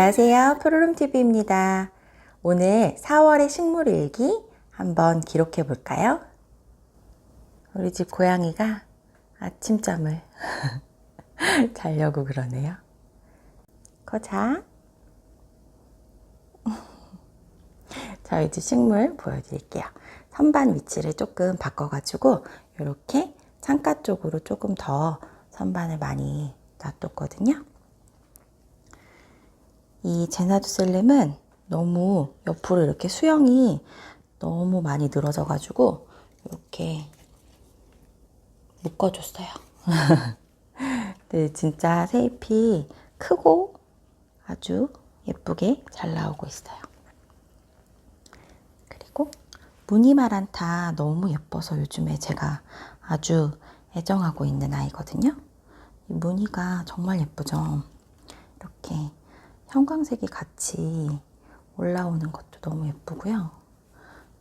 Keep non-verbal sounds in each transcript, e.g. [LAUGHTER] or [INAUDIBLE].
안녕하세요. 푸르름TV입니다. 오늘 4월의 식물일기 한번 기록해 볼까요? 우리 집 고양이가 아침잠을 [LAUGHS] 자려고 그러네요. 거자. [LAUGHS] 저희 집 식물 보여드릴게요. 선반 위치를 조금 바꿔가지고 이렇게 창가 쪽으로 조금 더 선반을 많이 놔뒀거든요. 이 제나두셀름은 너무 옆으로 이렇게 수영이 너무 많이 늘어져 가지고 이렇게 묶어줬어요. [LAUGHS] 네, 진짜 새잎이 크고 아주 예쁘게 잘 나오고 있어요. 그리고 무늬마란타 너무 예뻐서 요즘에 제가 아주 애정하고 있는 아이거든요. 이 무늬가 정말 예쁘죠. 이렇게 형광색이 같이 올라오는 것도 너무 예쁘고요.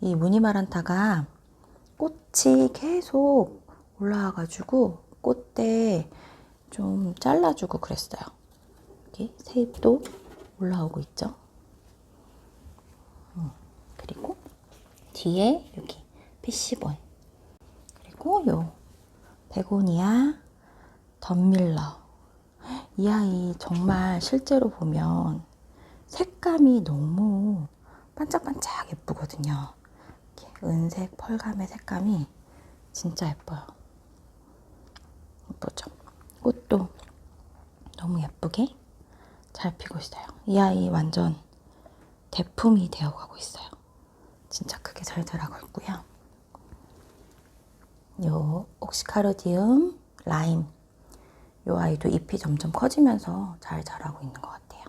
이 무늬마란타가 꽃이 계속 올라와가지고 꽃대 좀 잘라주고 그랬어요. 여기 새잎도 올라오고 있죠. 음, 그리고 뒤에 여기 피시본 그리고 요 베고니아 덤밀러 이 아이 정말 실제로 보면 색감이 너무 반짝반짝 예쁘거든요. 은색 펄감의 색감이 진짜 예뻐요. 예쁘죠? 꽃도 너무 예쁘게 잘 피고 있어요. 이 아이 완전 대품이 되어가고 있어요. 진짜 크게 잘 자라고 있고요. 요 옥시카르디움 라임 이 아이도 잎이 점점 커지면서 잘 자라고 있는 것 같아요.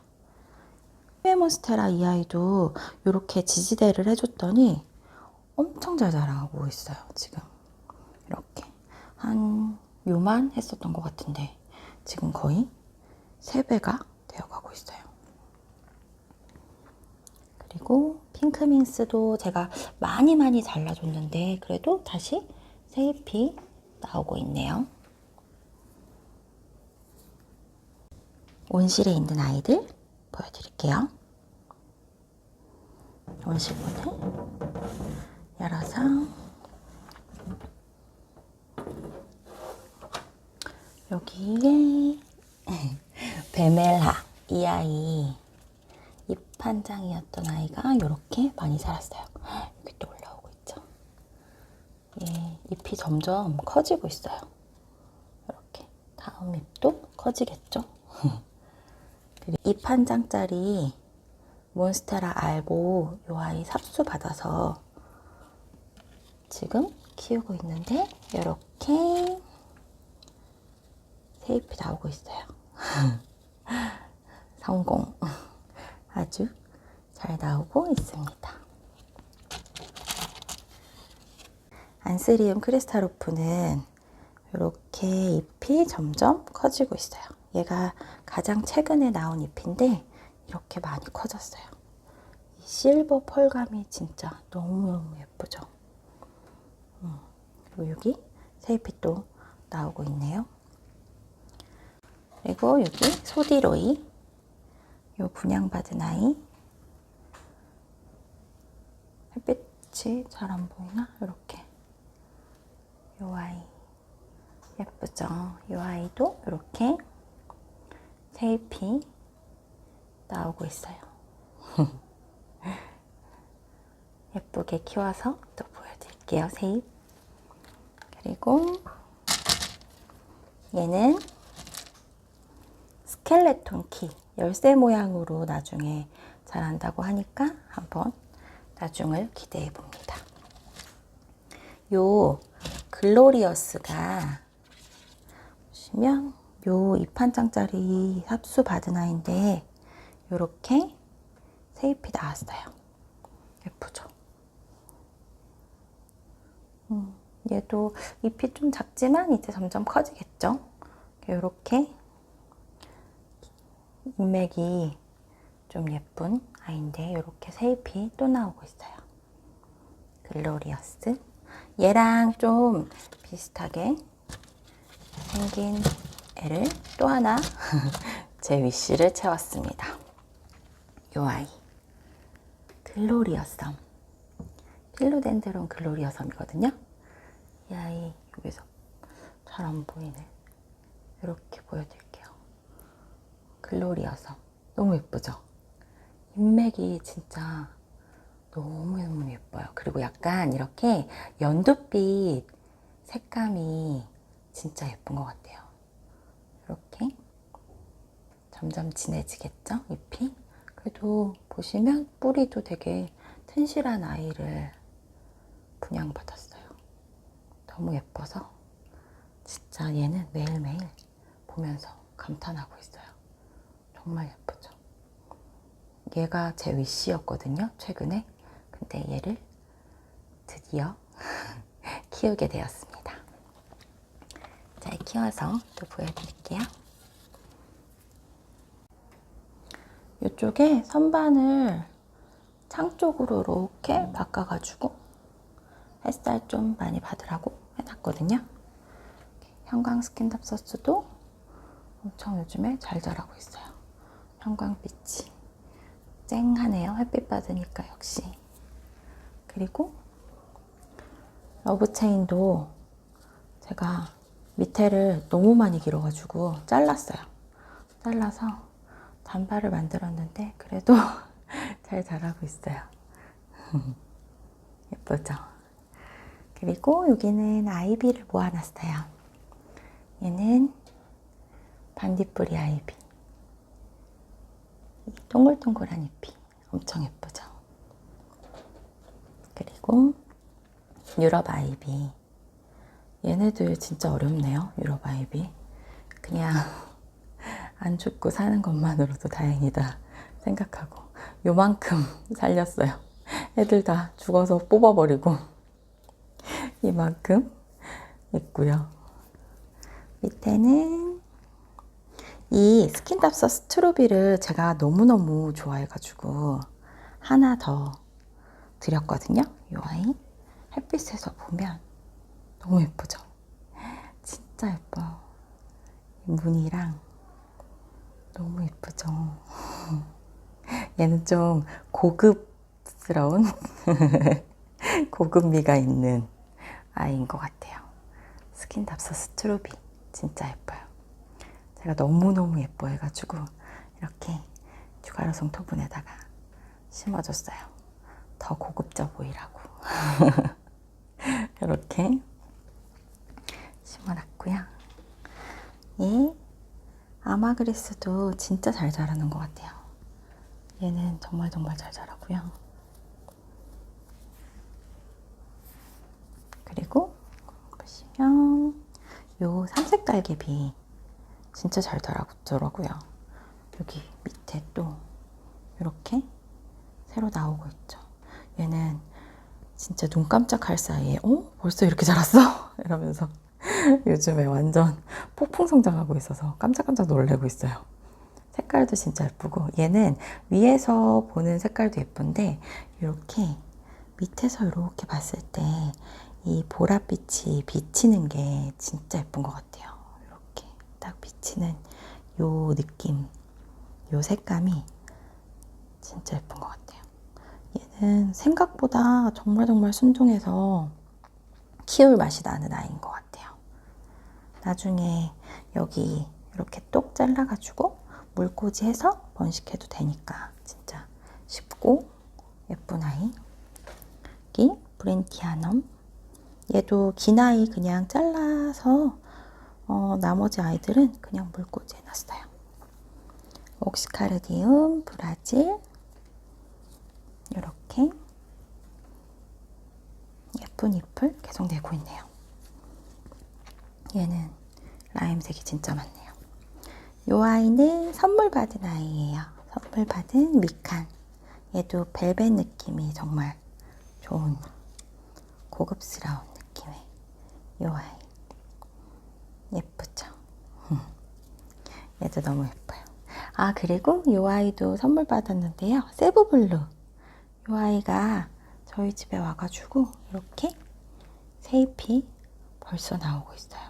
페모스테라 이 아이도 이렇게 지지대를 해줬더니 엄청 잘 자라고 있어요. 지금 이렇게 한 요만 했었던 것 같은데 지금 거의 3배가 되어가고 있어요. 그리고 핑크민스도 제가 많이 많이 잘라줬는데 그래도 다시 새 잎이 나오고 있네요. 온실에 있는 아이들 보여드릴게요. 온실문을 열어서 여기에 [LAUGHS] 베멜라 이 아이 잎한 장이었던 아이가 이렇게 많이 자랐어요. [GASPS] 여기 또 올라오고 있죠. 예, 잎이 점점 커지고 있어요. 이렇게 다음 잎도 커지겠죠. [LAUGHS] 잎 한 장짜리 몬스테라 알보 요 아이 삽수 받아서 지금 키우고 있는데 이렇게 새잎이 나오고 있어요. [LAUGHS] 성공. 아주 잘 나오고 있습니다. 안스리움 크리스타로프는 이렇게 잎이 점점 커지고 있어요. 얘가 가장 최근에 나온 잎인데 이렇게 많이 커졌어요. 이 실버 펄감이 진짜 너무너무 예쁘죠. 음, 그리고 여기 새잎이 또 나오고 있네요. 그리고 여기 소디로이 요 분양받은 아이 햇빛이 잘 안 보이나? 이렇게 요 아이 예쁘죠? 요 아이도 이렇게 새잎이 나오고 있어요. [LAUGHS] 예쁘게 키워서 또 보여드릴게요. 새잎. 그리고 얘는 스켈레톤 키 열쇠 모양으로 나중에 자란다고 하니까 한번 나중을 기대해 봅니다. 요 글로리어스가 보시면 요잎한 장짜리 합수 받은 아이인데 요렇게 새잎이 나왔어요. 예쁘죠? 음, 얘도 잎이 좀 작지만 이제 점점 커지겠죠? 이렇게 인맥이 좀 예쁜 아이인데 이렇게 새잎이 또 나오고 있어요. 글로리어스. 얘랑 좀 비슷하게 생긴 애를 또 하나 [LAUGHS] 제 위시를 채웠습니다. 요 아이 글로리어섬 필로덴드론 글로리어섬이거든요. 이 아이 여기서 잘 안 보이네. 이렇게 보여드릴게요. 글로리어섬 너무 예쁘죠? 인맥이 진짜 너무너무 예뻐요. 그리고 약간 이렇게 연두빛 색감이 진짜 예쁜 것 같아요. 이렇게 점점 진해지겠죠? 잎이? 그래도 보시면 뿌리도 되게 튼실한 아이를 분양받았어요. 너무 예뻐서 진짜 얘는 매일매일 보면서 감탄하고 있어요. 정말 예쁘죠? 얘가 제 위시였거든요, 최근에. 근데 얘를 드디어 [LAUGHS] 키우게 되었습니다. 잘 키워서 또 보여드릴게요. 이쪽에 선반을 창 쪽으로 이렇게 바꿔가지고 햇살 좀 많이 받으라고 해놨거든요. 형광 스킨답서스도 엄청 요즘에 잘 자라고 있어요. 형광빛이 쨍하네요. 햇빛 받으니까 역시. 그리고 러브체인도 제가 밑에를 너무 많이 길어가지고 잘랐어요. 잘라서 단발을 만들었는데 그래도 [LAUGHS] 잘 자라고 있어요. [LAUGHS] 예쁘죠? 그리고 여기는 아이비를 모아놨어요. 얘는 반딧불이 아이비. 이 동글동글한 잎이 엄청 예쁘죠? 그리고 유럽 아이비. 얘네들 진짜 어렵네요. 유럽 아이비. 그냥 안 죽고 사는 것만으로도 다행이다 생각하고 요만큼 [LAUGHS] 살렸어요. 애들 다 죽어서 뽑아버리고 [LAUGHS] 이만큼 있고요. 밑에는 이 스킨답서 스트로비를 제가 너무너무 좋아해가지고 하나 더 드렸거든요. 이 아이 햇빛에서 보면 너무 예쁘죠? 진짜 예뻐요. 이 무늬랑 너무 예쁘죠? [LAUGHS] 얘는 좀 고급스러운 [LAUGHS] 고급미가 있는 아이인 것 같아요. 스킨답서 스트로비 진짜 예뻐요. 제가 너무너무 예뻐해가지고 이렇게 주가로송 토분에다가 심어줬어요. 더 고급져 보이라고. [LAUGHS] 이렇게 심어놨고요. 이 아마그리스도 진짜 잘 자라는 것 같아요. 얘는 정말 정말 잘 자라고요. 그리고 보시면 요 삼색 깔개비 진짜 잘 자라더라고요. 여기 밑에 또 이렇게 새로 나오고 있죠. 얘는 진짜 눈 깜짝할 사이에 어? 벌써 이렇게 자랐어? [LAUGHS] 이러면서 [LAUGHS] 요즘에 완전 폭풍 성장하고 있어서 깜짝깜짝 놀래고 있어요. 색깔도 진짜 예쁘고 얘는 위에서 보는 색깔도 예쁜데 이렇게 밑에서 이렇게 봤을 때 이 보랏빛이 비치는 게 진짜 예쁜 것 같아요. 이렇게 딱 비치는 요 느낌, 요 색감이 진짜 예쁜 것 같아요. 얘는 생각보다 정말 정말 순둥해서 키울 맛이 나는 아이인 것 같아요. 나중에 여기 이렇게 똑 잘라가지고 물꽂이 해서 번식해도 되니까 진짜 쉽고 예쁜 아이. 여기 브렌티아넘. 얘도 긴 아이 그냥 잘라서 어, 나머지 아이들은 그냥 물꽂이 해놨어요. 옥시카르디움, 브라질 이렇게 예쁜 잎을 계속 내고 있네요. 얘는 라임색이 진짜 많네요. 이 아이는 선물 받은 아이예요. 선물 받은 미칸. 얘도 벨벳 느낌이 정말 좋은 고급스러운 느낌의 이 아이. 예쁘죠? 얘도 너무 예뻐요. 아, 그리고 이 아이도 선물 받았는데요. 세부블루. 이 아이가 저희 집에 와가지고 이렇게 새잎이 벌써 나오고 있어요.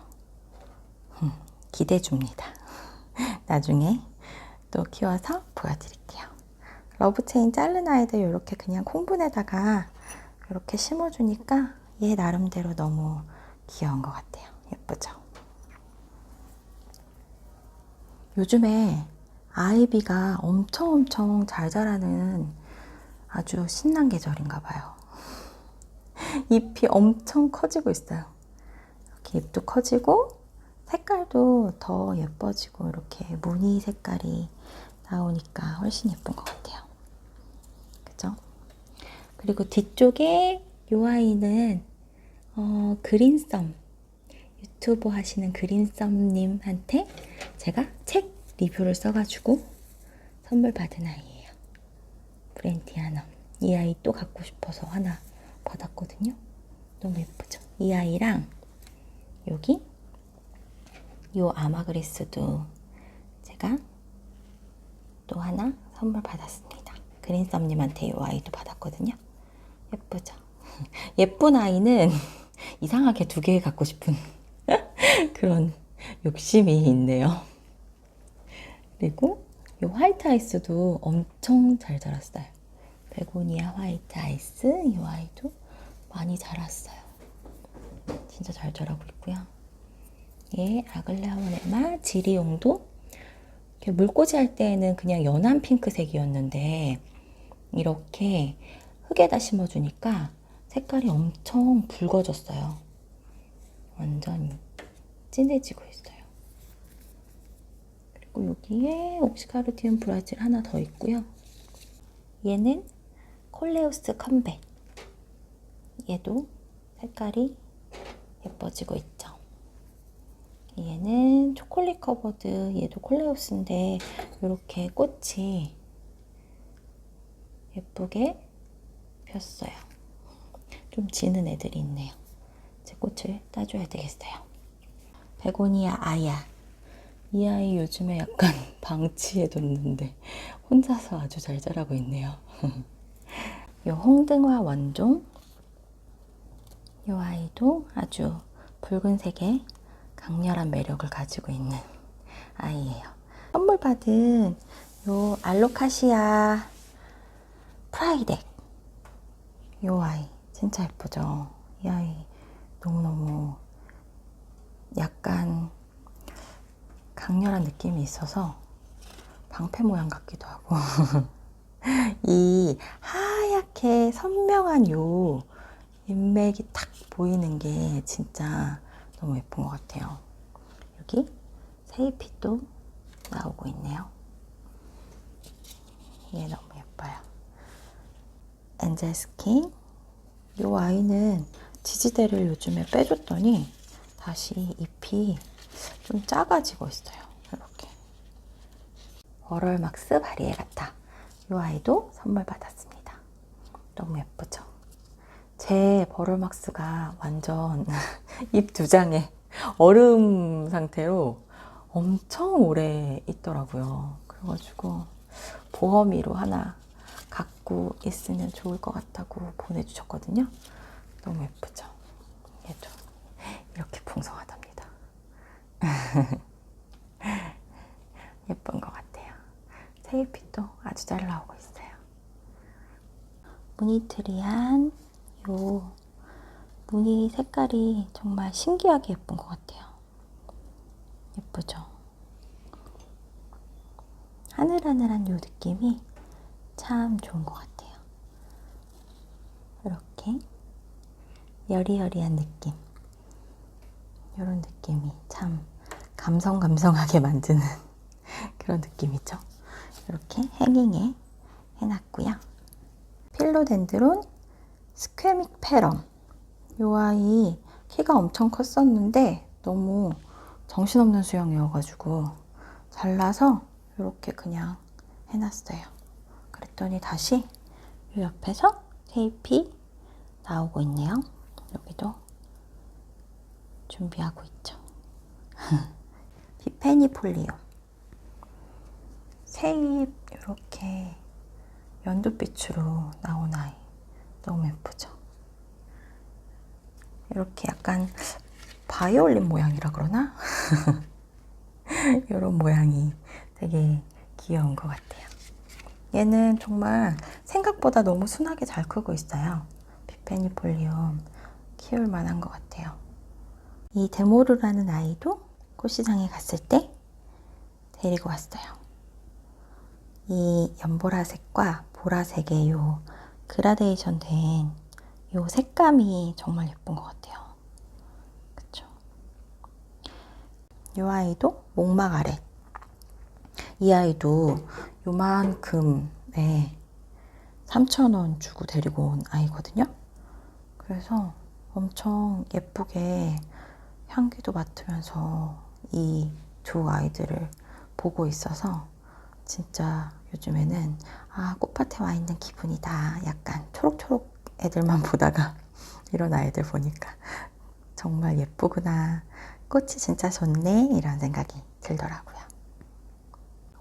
음, 기대 줍니다. [LAUGHS] 나중에 또 키워서 보여드릴게요. 러브체인 자른 아이들 이렇게 그냥 콩분에다가 이렇게 심어주니까 얘 나름대로 너무 귀여운 것 같아요. 예쁘죠? 요즘에 아이비가 엄청 엄청 잘 자라는 아주 신난 계절인가 봐요. [LAUGHS] 잎이 엄청 커지고 있어요. 이렇게 잎도 커지고 색깔도 더 예뻐지고 이렇게 무늬 색깔이 나오니까 훨씬 예쁜 것 같아요. 그죠? 그리고 뒤쪽에 이 아이는 어, 그린썸 유튜브 하시는 그린썸님한테 제가 책 리뷰를 써가지고 선물 받은 아이예요. 브렌티아넘. 이 아이 또 갖고 싶어서 하나 받았거든요. 너무 예쁘죠? 이 아이랑 여기 요 아마그리스도 제가 또 하나 선물 받았습니다. 그린썸님한테 이 아이도 받았거든요. 예쁘죠? [LAUGHS] 예쁜 아이는 [LAUGHS] 이상하게 두 개 갖고 싶은 [LAUGHS] 그런 욕심이 있네요. 그리고 이 화이트 아이스도 엄청 잘 자랐어요. 베고니아 화이트 아이스 이 아이도 많이 자랐어요. 진짜 잘 자라고 있고요. 얘 아글레아모네마 지리용도 물꽂이 할 때에는 그냥 연한 핑크색이었는데 이렇게 흙에다 심어주니까 색깔이 엄청 붉어졌어요. 완전 진해지고 있어요. 그리고 여기에 옥시카르디움 브라질 하나 더 있고요. 얘는 콜레우스 컴백. 얘도 색깔이 예뻐지고 있죠. 얘는 초콜릿 커버드, 얘도 콜레우스인데 이렇게 꽃이 예쁘게 폈어요. 좀 지는 애들이 있네요. 제 꽃을 따줘야 되겠어요. 베고니아 아야. 이 아이 요즘에 약간 [LAUGHS] 방치해뒀는데 혼자서 아주 잘 자라고 있네요. [LAUGHS] 요 홍등화 원종. 이 아이도 아주 붉은색의 강렬한 매력을 가지고 있는 아이예요. 선물 받은 요 알로카시아 프라이덱 요 아이 진짜 예쁘죠? 이 아이 너무너무 약간 강렬한 느낌이 있어서 방패 모양 같기도 하고 [LAUGHS] 이 하얗게 선명한 요 인맥이 탁 보이는 게 진짜 너무 예쁜 것 같아요. 여기 세이피도 나오고 있네요. 얘 너무 예뻐요. 엔젤 스킨. 이 아이는 지지대를 요즘에 빼줬더니 다시 잎이 좀 작아지고 있어요. 이렇게. 월얼막스 바리에 같아. 이 아이도 선물 받았습니다. 너무 예쁘죠? 제 버럴막스가 완전 잎두 장에 얼음 상태로 엄청 오래 있더라고요. 그래가지고 보험이로 하나 갖고 있으면 좋을 것 같다고 보내주셨거든요. 너무 예쁘죠? 얘도 이렇게 풍성하답니다. [LAUGHS] 예쁜 것 같아요. 세일pit도 아주 잘 나오고 있어요. 무늬트리한 요 무늬 색깔이 정말 신기하게 예쁜 것 같아요. 예쁘죠? 하늘하늘한 요 느낌이 참 좋은 것 같아요. 이렇게 여리여리한 느낌. 이런 느낌이 참 감성감성하게 [LAUGHS] 만드는 그런 느낌이죠. 이렇게 행잉에 해놨고요. 필로덴드론 스퀘믹 페럼. 이 아이 키가 엄청 컸었는데 너무 정신없는 수영이어가지고 잘라서 이렇게 그냥 해놨어요. 그랬더니 다시 이 옆에서 테이프 나오고 있네요. 여기도 준비하고 있죠. 피페니폴리오. 새잎 이렇게 연두빛으로 나온 아이. 너무 예쁘죠? 이렇게 약간 바이올린 모양이라 그러나? [LAUGHS] 이런 모양이 되게 귀여운 것 같아요. 얘는 정말 생각보다 너무 순하게 잘 크고 있어요. 비페니폴리움 키울 만한 것 같아요. 이 데모르라는 아이도 꽃시장에 갔을 때 데리고 왔어요. 이 연보라색과 보라색의 요 그라데이션 된 요 색감이 정말 예쁜 것 같아요. 그쵸? 요 아이도 목막 아래. 이 아이도 요만큼에 3,000원 주고 데리고 온 아이거든요. 그래서 엄청 예쁘게 향기도 맡으면서 이 두 아이들을 보고 있어서 진짜 요즘에는 아, 꽃밭에 와 있는 기분이다. 약간 초록초록 애들만 보다가 [LAUGHS] 이런 아이들 보니까 정말 예쁘구나. 꽃이 진짜 좋네. 이런 생각이 들더라고요.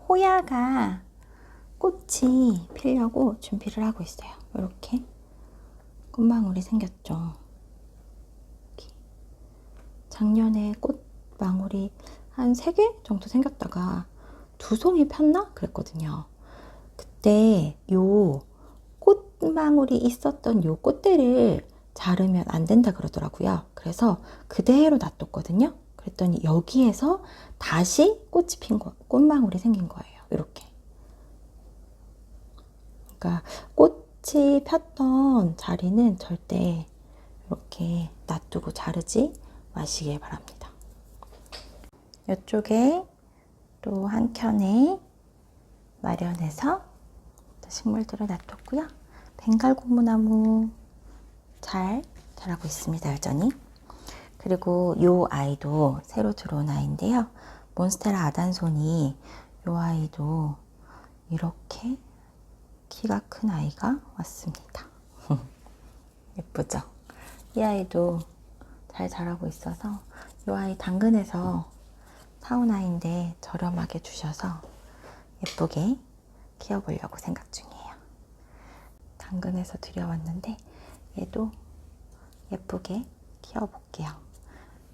호야가 꽃이 피려고 준비를 하고 있어요. 이렇게 꽃망울이 생겼죠. 작년에 꽃망울이 한 3개 정도 생겼다가 두 송이 폈나? 그랬거든요. 그때 요 꽃망울이 있었던 요 꽃대를 자르면 안 된다 그러더라고요. 그래서 그대로 놔뒀거든요. 그랬더니 여기에서 다시 꽃이 핀 거, 꽃망울이 생긴 거예요. 이렇게. 그러니까 꽃이 폈던 자리는 절대 이렇게 놔두고 자르지 마시길 바랍니다. 이쪽에 또 한 켠에 마련해서 식물들을 놔뒀고요. 벵갈 고무나무 잘 자라고 있습니다. 여전히. 그리고 요 아이도 새로 들어온 아이인데요. 몬스테라 아단손이 요 아이도 이렇게 키가 큰 아이가 왔습니다. [LAUGHS] 예쁘죠? 이 아이도 잘 자라고 있어서 이 아이 당근에서 사온 아이인데 저렴하게 주셔서 예쁘게 키워보려고 생각 중이에요. 당근에서 들여왔는데 얘도 예쁘게 키워볼게요.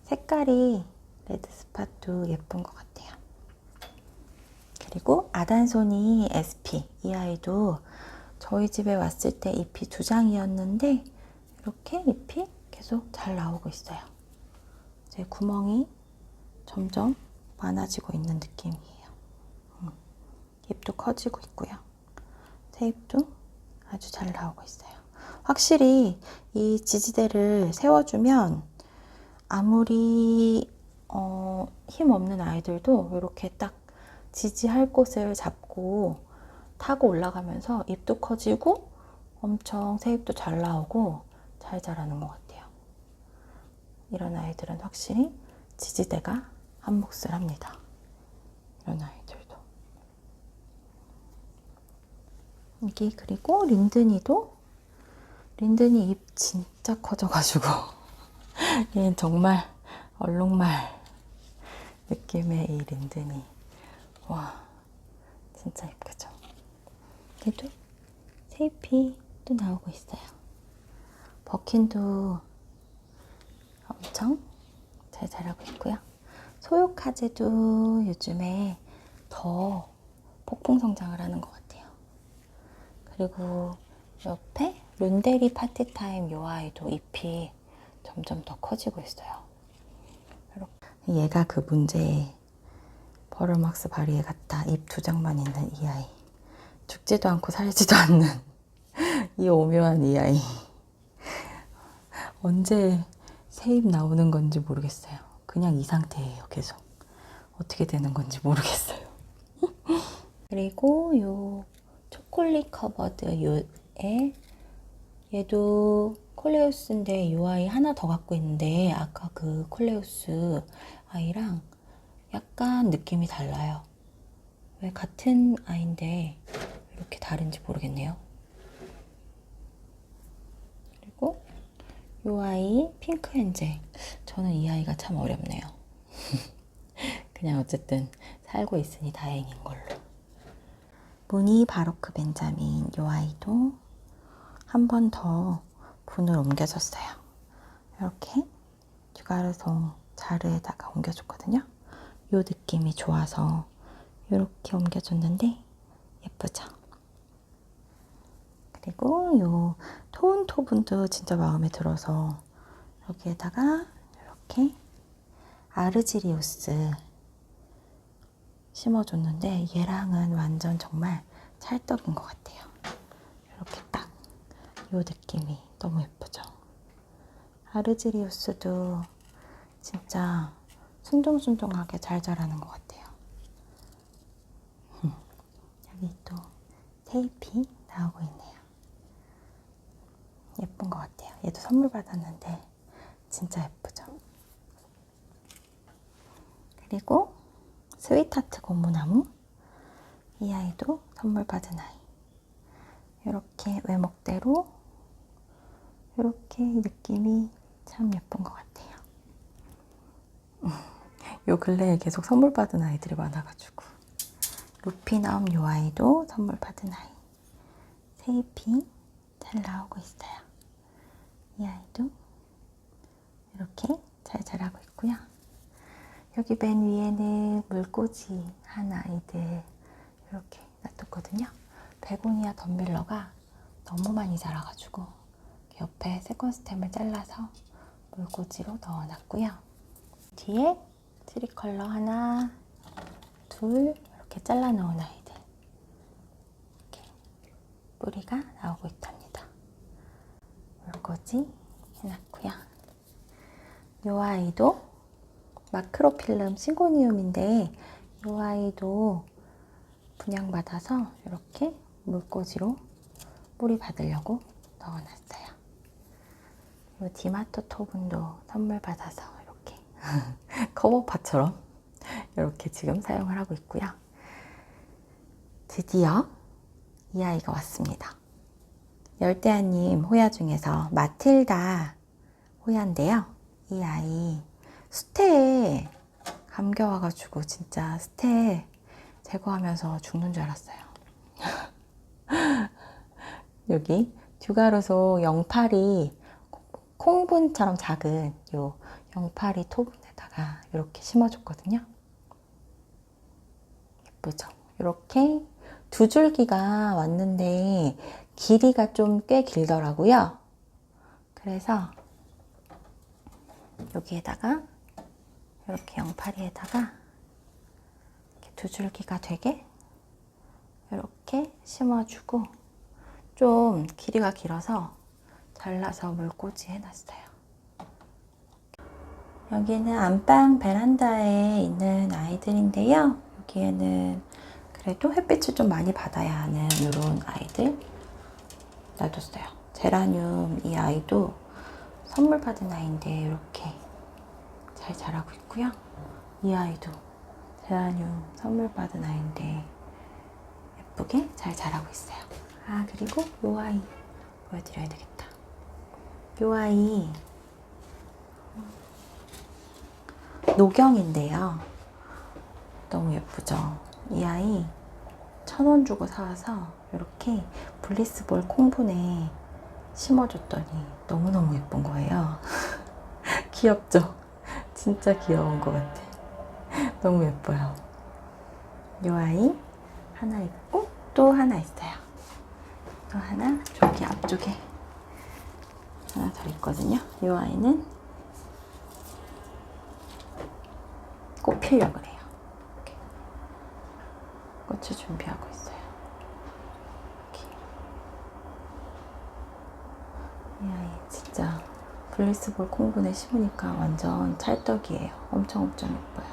색깔이 레드 스팟도 예쁜 것 같아요. 그리고 아단소니 SP 이 아이도 저희 집에 왔을 때 잎이 두 장이었는데 이렇게 잎이 계속 잘 나오고 있어요. 제 구멍이 점점 많아지고 있는 느낌이에요. 음, 잎도 커지고 있고요. 테잎도 아주 잘 나오고 있어요. 확실히 이 지지대를 세워주면 아무리 어, 힘 없는 아이들도 이렇게 딱 지지할 곳을 잡고 타고 올라가면서 잎도 커지고 엄청 새잎도 잘 나오고 잘 자라는 것 같아요. 이런 아이들은 확실히 지지대가 한 몫을 합니다. 이런 아이들도. 여기 그리고 린드니도 린드니 잎 진짜 커져가지고 [LAUGHS] 얘는 정말 얼룩말 느낌의 이 린드니. 와 진짜 예쁘죠? 얘도 새잎이 또 나오고 있어요. 버킨도 엄청 잘 자라고 있고요. 소요카제도 요즘에 더 폭풍 성장을 하는 것 같아요 그리고 옆에 룬데리 파티타임 요 아이도 잎이 점점 더 커지고 있어요. 얘가 그 문제의 버럴막스 바리에 같다. 잎 두 장만 있는 이 아이. 죽지도 않고 살지도 않는 [LAUGHS] 이 오묘한 이 아이. 언제 새잎 나오는 건지 모르겠어요. 그냥 이 상태예요, 계속. 어떻게 되는 건지 모르겠어요. [LAUGHS] 그리고 요 초콜릿 커버드 요에 얘도 콜레우스인데 이 아이 하나 더 갖고 있는데 아까 그 콜레우스 아이랑 약간 느낌이 달라요. 왜 같은 아이인데 이렇게 다른지 모르겠네요. 그리고 이 아이 핑크 엔젤. 저는 이 아이가 참 어렵네요. [LAUGHS] 그냥 어쨌든 살고 있으니 다행인 걸로. 무늬 바로크 벤자민 이 아이도 한 번 더 분을 옮겨줬어요. 이렇게 듀가르송 자르에다가 옮겨줬거든요. 이 느낌이 좋아서 이렇게 옮겨줬는데 예쁘죠? 그리고 요톤 토분도 진짜 마음에 들어서 여기에다가 이렇게 아르지리우스 심어줬는데 얘랑은 완전 정말 찰떡인 것 같아요. 이렇게 딱요 느낌이 너무 예쁘죠. 아르지리우스도 진짜 순둥순둥하게 잘 자라는 것 같아요. 여기 또 테이피 나오고 있네요. 예쁜 것 같아요. 얘도 선물 받았는데 진짜 예쁘죠. 그리고 스위트하트 고무나무 이 아이도 선물 받은 아이. 이렇게 외목대로 이렇게 느낌이 참 예쁜 것 같아요. 요 근래에 계속 선물 받은 아이들이 많아가지고 루피나움 요 아이도 선물 받은 아이. 세잎이 잘 나오고 있어요. 이 아이도 이렇게 잘 자라고 있고요. 여기 맨 위에는 물꽂이 한 아이들 이렇게 놔뒀거든요. 베고니아 덤밀러가 너무 많이 자라가지고 옆에 세컨 스템을 잘라서 물꽂이로 넣어놨고요. 뒤에 트리컬러 하나, 둘 이렇게 잘라 놓은 아이들 이렇게 뿌리가 나오고 있답니다. 물꽂이 해놨고요. 이 아이도 마크로필름 시고니움인데 이 아이도 분양받아서 이렇게 물꽂이로 뿌리 받으려고 넣어놨어요. 이 디마토 토분도 선물 받아서 이렇게 [LAUGHS] 커버파처럼 이렇게 지금 사용을 하고 있고요. 드디어 이 아이가 왔습니다. 열대아님 호야 중에서 마틸다 호야인데요. 이 아이 수태에 감겨와가지고 진짜 수태 제거하면서 죽는 줄 알았어요. [LAUGHS] 여기 듀가로소 영파리 콩분처럼 작은 요 영파리 토분에다가 이렇게 심어줬거든요. 예쁘죠? 이렇게 두 줄기가 왔는데 길이가 좀 꽤 길더라고요. 그래서 여기에다가 이렇게 영파리에다가 이렇게 두 줄기가 되게 이렇게 심어주고 좀 길이가 길어서 잘라서 물꽂이 해놨어요. 여기는 안방 베란다에 있는 아이들인데요. 여기에는 그래도 햇빛을 좀 많이 받아야 하는 이런 아이들 놔뒀어요. 제라늄 이 아이도 선물 받은 아이인데 이렇게 잘 자라고 있고요. 이 아이도 제라늄 선물 받은 아이인데 예쁘게 잘 자라고 있어요. 아 그리고 요 아이 보여드려야 되겠다. 요 아이 노경인데요. 너무 예쁘죠? 이 아이 천 원 주고 사와서 이렇게 블리스볼 콩분에 심어줬더니 너무너무 예쁜 거예요. [LAUGHS] 귀엽죠? [LAUGHS] 진짜 귀여운 것 같아. [LAUGHS] 너무 예뻐요. 이 아이 하나 있고 또 하나 있어요. 또 하나 저기 앞쪽에 하나 더 있거든요. 이 아이는 꽃 해요. 이렇게. 꽃을 준비하고 있어요. 이렇게. 이 아이 진짜 블리스볼 콩분에 심으니까 완전 찰떡이에요. 엄청 엄청 예뻐요.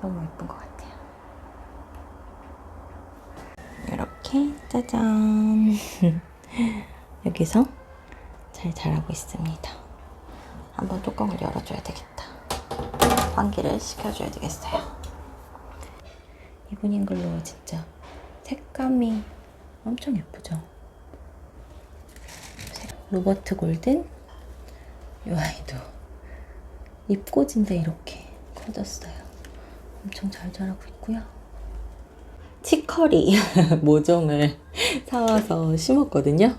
너무 예쁜 것 같아요. 이렇게 짜잔 [LAUGHS] 여기서 잘 자라고 있습니다. 한번 뚜껑을 열어줘야 되겠다. 환기를 시켜줘야 되겠어요. 이분인 걸로 진짜 색감이 엄청 예쁘죠? 로버트 골든 이 아이도 잎꽂인데 이렇게 커졌어요. 엄청 잘 자라고 있고요. 치커리 [LAUGHS] 모종을 [LAUGHS] 사와서 심었거든요.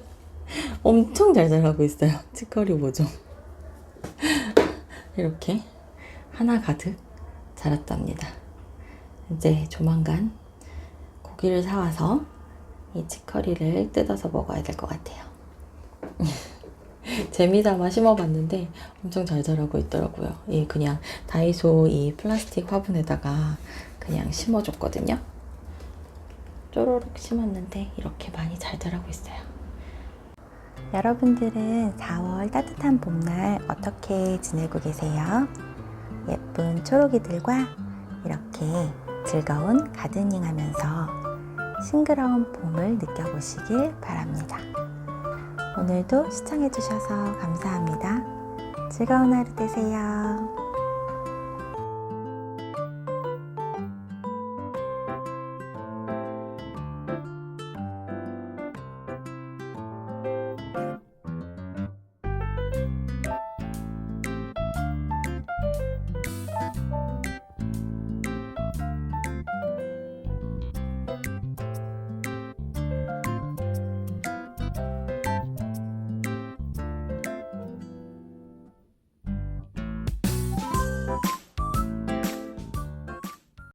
엄청 잘 자라고 있어요. 치커리 모종. [LAUGHS] 이렇게 하나 가득 자랐답니다. 이제 조만간 고기를 사와서 이 치커리를 뜯어서 먹어야 될 것 같아요. 재미삼아 심어봤는데 엄청 잘 자라고 있더라고요. 이 그냥 다이소 이 플라스틱 화분에다가 그냥 심어줬거든요. 쪼로록 심었는데 이렇게 많이 잘 자라고 있어요. 여러분들은 4월 따뜻한 봄날 어떻게 지내고 계세요? 예쁜 초록이들과 이렇게 즐거운 가드닝 하면서 싱그러운 봄을 느껴보시길 바랍니다. 오늘도 시청해주셔서 감사합니다. 즐거운 하루 되세요.